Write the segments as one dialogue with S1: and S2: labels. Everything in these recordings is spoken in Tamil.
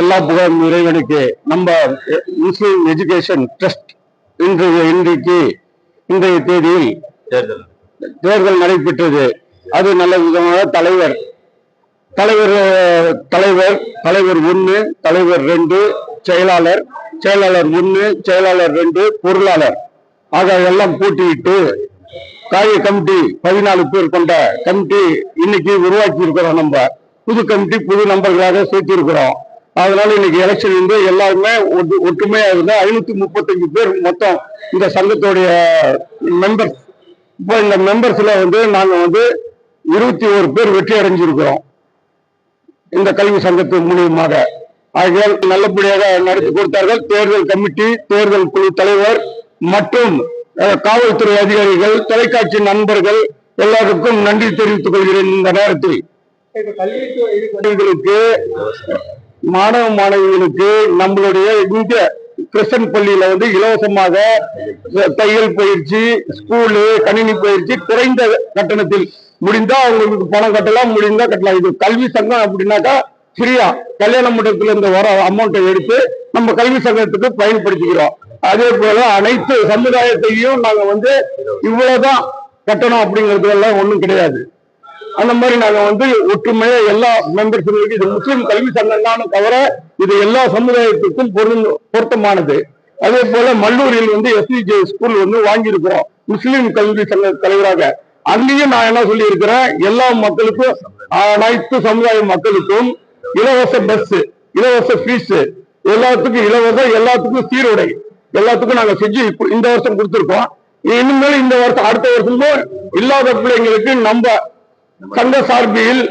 S1: எல்லா புகழும் இறைவனுக்கு. நம்ம முஸ்லிம் எஜுகேஷன் ட்ரஸ்ட் இன்று இன்றைக்கு இன்றைய தேதியில்
S2: தேர்தல்.
S1: நடைபெற்றது. அது நல்ல விதமாக தலைவர் தலைவர் தலைவர் தலைவர் ஒன்று தலைவர் ரெண்டு செயலாளர் செயலாளர் ஒன்று செயலாளர் ரெண்டு பொருளாளர். ஆக எல்லாம் போட்டியிட்டு காரிய கமிட்டி பதினாலு பேர் கொண்ட கமிட்டி இன்னைக்கு உருவாக்கி இருக்கிறோம் நம்ம. புது கமிட்டி புது நம்பர்களாக சேர்த்து இருக்கிறோம் அதனால இன்னைக்கு எலெக்ஷன் வந்து எல்லாருமே ஒற்றுமையா இருந்தா ஐநூத்தி முப்பத்தஞ்சு பேர் மொத்தம் இந்த சங்கத்துடைய மெம்பர்ஸ் இப்போ இந்த மெம்பர்ஸ்ல வந்து நாங்க வந்து இருபத்தி ஒரு பேர் வெற்றி அடைஞ்சிருக்கிறோம். இந்த கல்வி சங்கத்தின் மூலியமாக. ஆகையால் நல்லபடியாக நடத்தி கொடுத்தார்கள். தேர்தல் கமிட்டி தேர்தல் குழு தலைவர் மற்றும் காவல்துறை அதிகாரிகள் தொலைக்காட்சி நண்பர்கள் எல்லாருக்கும் நன்றி தெரிவித்துக் கொள்கிறேன் இந்த நேரத்தில். மாணவர்களுக்கு மாணவ மாணவிகளுக்கு நம்மளுடைய இந்த கிறிஸ்டன் பள்ளியில வந்து இலவசமாக தையல் பயிற்சி ஸ்கூலு கணினி பயிற்சி குறைந்த கட்டணத்தில் முடிந்தா அவங்களுக்கு பணம் கட்டலாம் முடிந்தா கட்டலாம். இது கல்வி சங்கம் அப்படின்னாக்கா ஃப்ரீயா. கல்யாண மண்டபத்துல இருந்து வர அமௌண்ட்டை எடுத்து நம்ம கல்வி சங்கத்துக்கு பயன்படுத்திக்கிறோம். அதே போல அனைத்து சமுதாயத்தையும் நாங்க வந்து இவ்வளவுதான் கட்டணம் அப்படிங்கிறது எல்லாம் ஒண்ணும் கிடையாது. அந்த மாதிரி நாங்க வந்து ஒற்றுமையா எல்லா மெம்பர்ஸுங்களுக்கு இது முஸ்லிம் கல்வி சங்கம்தான் தவிர இது எல்லா சமுதாயத்துக்கும் பொருத்தமானது. அதே போல மல்லூரில் வந்து எஸ்விஜே ஸ்கூல் வந்து வாங்கியிருக்கிறோம். முஸ்லிம் கல்வி சங்க தலைவராக. அங்கேயும் நான் என்ன சொல்லி இருக்கிறேன் எல்லா மக்களுக்கும் அனைத்து சமுதாய மக்களுக்கும் இலவச பஸ் இலவச ஃபீஸ் எல்லாத்துக்கும் இலவச எல்லாத்துக்கும் சீருடை. எல்லாத்துக்கும் நாங்க செஞ்சு இந்த வருஷம் கொடுத்துருக்கோம். இனிமேல் இந்த வருஷம் அடுத்த வருஷமும் இல்லாத பிள்ளைங்களுக்கு நம்ம சங்க சார்பில்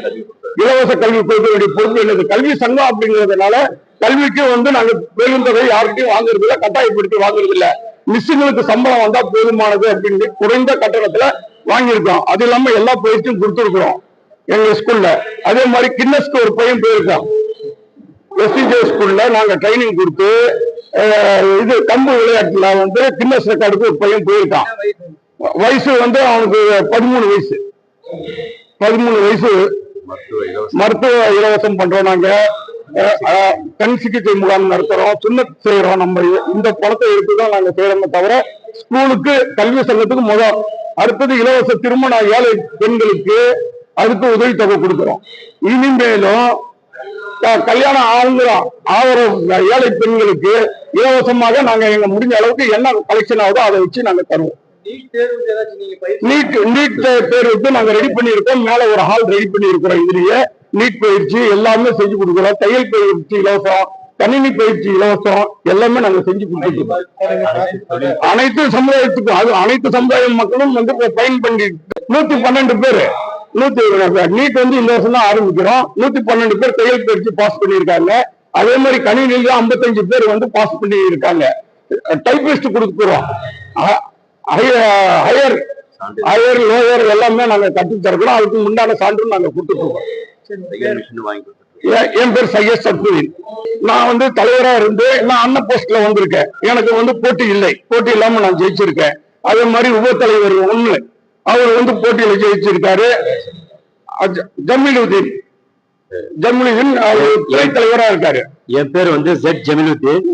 S1: இலவச கல்வி கொடுக்க வேண்டிய பொறுப்பு என்னது? கல்வி சங்கம் அப்படிங்கிறதுனால கல்விக்கு வந்து நாங்க பெருந்தொகை யாருக்கிட்டையும் வாங்குறது இல்லை கட்டாயப்படுத்தி வாங்குறது இல்ல மிஸ்ஸுங்களுக்கு சம்பளம் வந்தா போதுமானது அப்படின்னு குறைந்த கட்டணத்துல வாங்கியிருக்கோம் அது இல்லாம எல்லா பயிற்சியும் கொடுத்துருக்குறோம் எங்க ஸ்கூல்ல அதே மாதிரி கின்னஸ்க்கு ஒரு பையன் போயிருக்கான். எஸ்டிஜே ஸ்கூல்ல நாங்க ட்ரைனிங் கொடுத்து அஹ், இது கம்பு விளையாட்டுல வந்து கின்னஸ் ரெக்கார்டுக்கு ஒரு பையன் போயிருக்கான். வயசு வந்து அவனுக்கு பதிமூணு வயசு. பதிமூணு வயசு
S2: மருத்துவ இலவச
S1: மருத்துவ இலவசம் பண்றோம் நாங்க. கண் சிகிச்சை முகாம் நடத்துறோம் சுண்ணத் செய்யறோம் நம்ம இந்த பணத்தை எடுத்துதான் நாங்க செய்யறோமே தவிர ஸ்கூலுக்கு கல்வி சங்கத்துக்கு முதல் அடுத்தது இலவச திருமண ஏழை பெண்களுக்கு அதுக்கு உதவித்தொகை கொடுக்குறோம். இனிமேலும் கல்யாணம் ஆகுறோம் ஆகிற ஏழை பெண்களுக்கு இலவசமாக நாங்க எங்க முடிஞ்ச அளவுக்கு என்ன கலெக்ஷன் ஆகுதோ அதை வச்சு நாங்க தருவோம்.
S3: நீட்
S1: நீட் தேர்வுக்கு நாங்க ரெடி பண்ணிருக்கோம் மேல ஒரு ஹால் ரெடி பண்ணிருக்கிறோம் இதுலயே. நீட் பயிற்சி எல்லாமே செஞ்சு கொடுக்குறோம். தையல் பயிற்சி இலவசம் கணினி பயிற்சி இலவசம் எல்லாமே நாங்க செஞ்சு கொடுத்துருக்கோம். அனைத்து சமுதாயத்துக்கும் அது அனைத்து சமுதாய மக்களும் வந்து பயன் பண்ணிட்டு நூத்தி பன்னெண்டு பேரு. நூத்தி நீட் வந்து இந்த வருஷம் தான் ஆரம்பிக்கிறோம். நூத்தி பன்னெண்டு பேர் தையல் பயிற்சி பாஸ் பண்ணியிருக்காங்க. அதே மாதிரி கணினியில ஐம்பத்தஞ்சு பேர் வந்து பாஸ் பண்ணி இருக்காங்க டைபிஸ்ட் கொடுக்குறோம். ஹையர் ஹையர் லோயர் எல்லாமே நாங்க கற்று தருக்கிறோம் அதுக்கு முன்னான சான்று நாங்க
S2: கொடுத்துருக்கோம்
S1: என் பேர் சையத் சத்குதீன் நான் வந்து தலைவரா இருந்து நான் அண்ணன் போஸ்ட்ல வந்திருக்கேன். எனக்கு வந்து போட்டி இல்லை. போட்டி இல்லாம நான் ஜெயிச்சிருக்கேன். அதே மாதிரி உப தலைவர் ஒண்ணு அவர் வந்து போட்டியில ஜெயிச்சிருக்காரு. ஜமீலுதீன். ஜமீலுதீன் அவர் துணை தலைவரா இருக்காரு.
S4: என் பேர் வந்து ஜெட் ஜமீலுதீன்.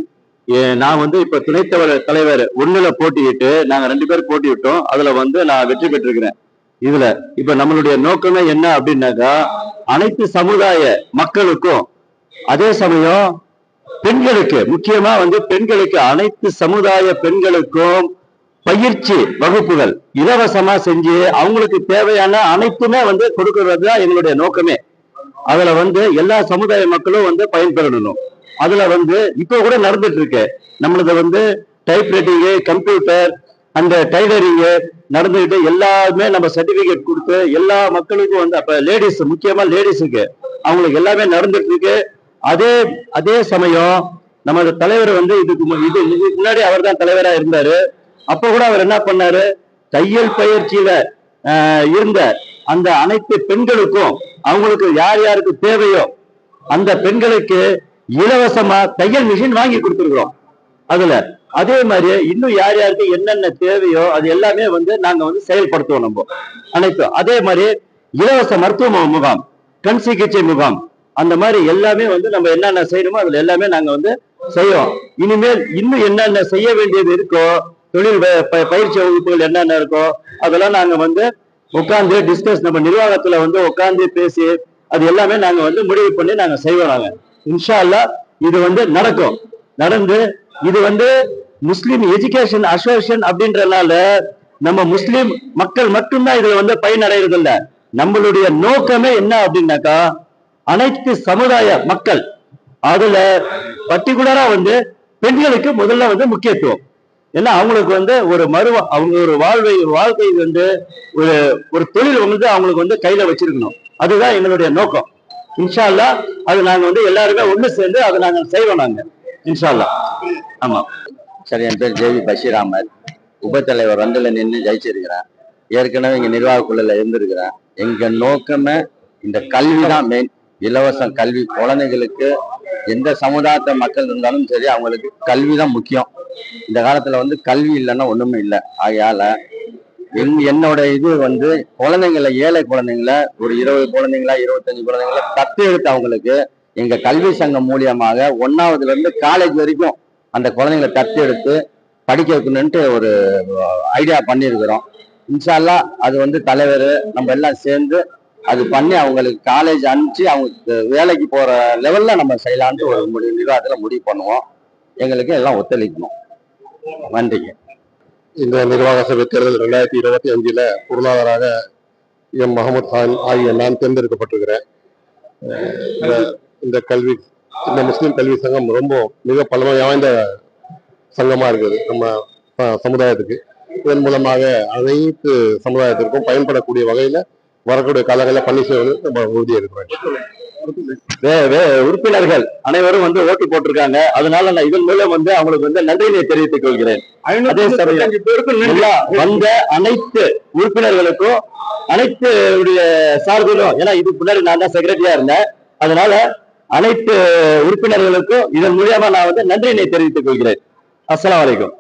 S4: நான் வந்து இப்ப துணைத் தலைவர் ஒண்ணுல போட்டியிட்டு நாங்க ரெண்டு பேரும் போட்டியிட்டோம் அதுல வந்து நான் வெற்றி பெற்றிருக்கிறேன். இதுல இப்ப நம்மளுடைய நோக்கமே என்ன அப்படின்னாக்கா அனைத்து சமுதாய மக்களுக்கும் அதே சமயம் பெண்களுக்கு முக்கியமா வந்து பெண்களுக்கு அனைத்து சமுதாய பெண்களுக்கும் பயிற்சி வகுப்புகள் இலவசமா செஞ்சு அவங்களுக்கு தேவையான அனைத்துமே வந்து கொடுக்கறது தான் எங்களுடைய நோக்கமே. அதுல வந்து எல்லா சமுதாய மக்களும் வந்து பயன்பெறணும். அதுல வந்து இப்போ கூட நடந்துட்டு இருக்கு. நம்மளது வந்து டைப் ரைட்டிங்கு கம்ப்யூட்டர் அந்த டைலரிங்கு நடந்துகிட்டு எல்லாருமே நம்ம சர்டிபிகேட் கொடுத்து எல்லா மக்களுக்கும் வந்து அப்ப லேடிஸ் முக்கியமா லேடிஸுக்கு அவங்களுக்கு எல்லாமே நடந்துட்டு இருக்கு. அதே அதே சமயம் நமது தலைவர் வந்து இதுக்கு மு- இது முன்னாடி அவர் தான் தலைவரா இருந்தாரு. அப்ப கூட அவர் என்ன பண்ணாரு? தையல் பயிற்சியில இருந்த அந்த அனைத்து பெண்களுக்கும் அவங்களுக்கு யார் யாருக்கு தேவையோ அந்த பெண்களுக்கு இலவசமா தையல் மிஷின் வாங்கி கொடுத்துருக்குறோம். அதுல அதே மாதிரி இன்னும் யார் யாருக்கு என்னென்ன தேவையோ அது எல்லாமே வந்து நாங்க வந்து செயல்படுத்துவோம் நம்ம. அனைத்தும். அதே மாதிரி இலவச மருத்துவ முகாம் கண் சிகிச்சை முகாம் அந்த மாதிரி எல்லாமே வந்து நம்ம என்னென்ன செய்யணுமோ அதுல எல்லாமே நாங்க வந்து செய்வோம். இனிமேல் இன்னும் என்னென்ன செய்ய வேண்டியது இருக்கோ தொழில் ப- பயிற்சி வகுப்புகள் என்னென்ன இருக்கோ அதெல்லாம் நாங்க வந்து உட்காந்து டிஸ்கஸ் நம்ம நிர்வாகத்துல வந்து உட்காந்து பேசி அது எல்லாமே நாங்க வந்து முடிவு பண்ணி நாங்க செய்வோம் நாங்க. இன்ஷா இது வந்து நடக்கும். நடந்து இது வந்து முஸ்லிம் எஜுகேஷன் அசோசியேஷன் அப்படின்றனால நம்ம முஸ்லிம் மக்கள் மட்டும்தான் இதுல வந்து பயனடைகிறது இல்ல நம்மளுடைய நோக்கமே என்ன அப்படின்னாக்கா அனைத்து சமுதாய மக்கள் அதுல பர்டிகுலரா வந்து பெண்களுக்கு முதல்ல வந்து முக்கியத்துவம். ஏன்னா அவங்களுக்கு வந்து ஒரு மறுவ அவங்க ஒரு வாழ்வை வாழ்க்கை வந்து ஒரு ஒரு தொழில் வந்து அவங்களுக்கு வந்து கையில வச்சிருக்கணும். அதுதான் எங்களுடைய நோக்கம். இன்ஷால்லா அது நாங்க வந்து எல்லாருமே ஒண்ணு சேர்ந்து அதை நாங்க செய்வோம் நாங்க. இன்ஷால்லா ஆமாம் ஆமா.
S5: சரி என் பேர் ஜேவி பஷீர் அகமது உபத்தலைவர் ரெண்டுல நின்று ஜெயிச்சிருக்கிறேன் ஏற்கனவே இங்க நிர்வாக இருந்திருக்கிறேன் எங்க நோக்கமே இந்த கல்வி தான் மெயின் இலவசம் கல்வி குழந்தைகளுக்கு எந்த சமுதாயத்தை மக்கள் இருந்தாலும் சரி அவங்களுக்கு கல்வி தான் முக்கியம். இந்த காலத்துல வந்து கல்வி இல்லைன்னா ஒண்ணுமே இல்லை. ஆகையால என்னோட இது வந்து குழந்தைங்கள ஏழை குழந்தைங்கள ஒரு இருபது குழந்தைங்களா இருபத்தஞ்சு குழந்தைங்கள தத்து எடுத்து அவங்களுக்கு எங்க கல்வி சங்கம் மூலியமாக ஒன்னாவதுல இருந்து காலேஜ் வரைக்கும் அந்த குழந்தைங்கள தத்து எடுத்து படிக்க வைக்கணுன்ட்டு ஒரு ஐடியா பண்ணியிருக்கிறோம். இன்ஷால்லா அது வந்து தலைவர் நம்ம எல்லாம் சேர்ந்து அது பண்ணி அவங்களுக்கு காலேஜ் அனுப்பிச்சு அவங்க வேலைக்கு போற லெவல்ல நம்ம செய்யலான்ட்டு ஒரு முடிவு நிர்வாகத்தில் முடிவு பண்ணுவோம். எங்களுக்கு எல்லாம் ஒத்துழைக்கணும். நன்றிங்க.
S6: இந்த நிர்வாக சபை தேர்தல் ரெண்டாயிரத்தி இருபத்தி அஞ்சுல பொருளாளராக எம். முகமது கான் ஆகிய நான் தேர்ந்தெடுக்கப்பட்டிருக்கிறேன். இந்த கல்வி இந்த முஸ்லிம் கல்வி சங்கம் ரொம்ப மிக பழமை வாய்ந்த சங்கமா இருக்குது நம்ம சமுதாயத்துக்கு. இதன் மூலமாக அனைத்து சமுதாயத்திற்கும் பயன்படக்கூடிய வகையில வரக்கூடிய காலங்களில் பணி செய்வது நம்ம உறுதியாக இருக்கிறோம்
S4: உறுப்பினர்கள் அனைவரும் வந்து ஓட்டு போட்டிருக்காங்க. அதனால நான் இதன் மூலம் வந்து அவங்களுக்கு வந்து நன்றியை தெரிவித்துக் கொள்கிறேன். வந்த அனைத்து உறுப்பினர்களுக்கும் அனைத்து உடைய சார்பிலும் ஏன்னா இதுக்கு முன்னாடி நான் தான் செக்ரட்டரியா இருந்தேன். அதனால அனைத்து உறுப்பினர்களுக்கும் இதன் மூலியமா நான் வந்து நன்றியினை தெரிவித்துக் கொள்கிறேன். அஸ்ஸலாமு அலைக்கும்.